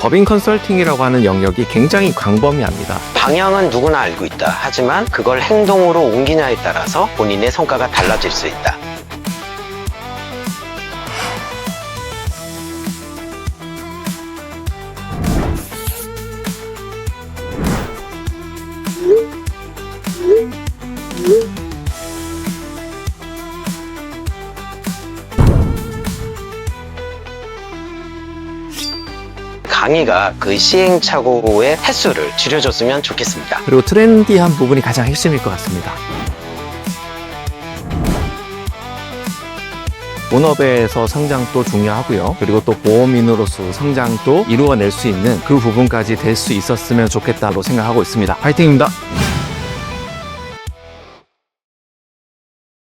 법인 컨설팅이라고 하는 영역이 굉장히 광범위합니다. 방향은 누구나 알고 있다. 하지만 그걸 행동으로 옮기냐에 따라서 본인의 성과가 달라질 수 있다. 강의가 그 시행착오의 횟수를 줄여줬으면 좋겠습니다. 그리고 트렌디한 부분이 가장 핵심일 것 같습니다. 본업에서 성장도 중요하고요. 그리고 또 보험인으로서 성장도 이루어낼 수 있는 그 부분까지 될 수 있었으면 좋겠다고 생각하고 있습니다. 파이팅입니다.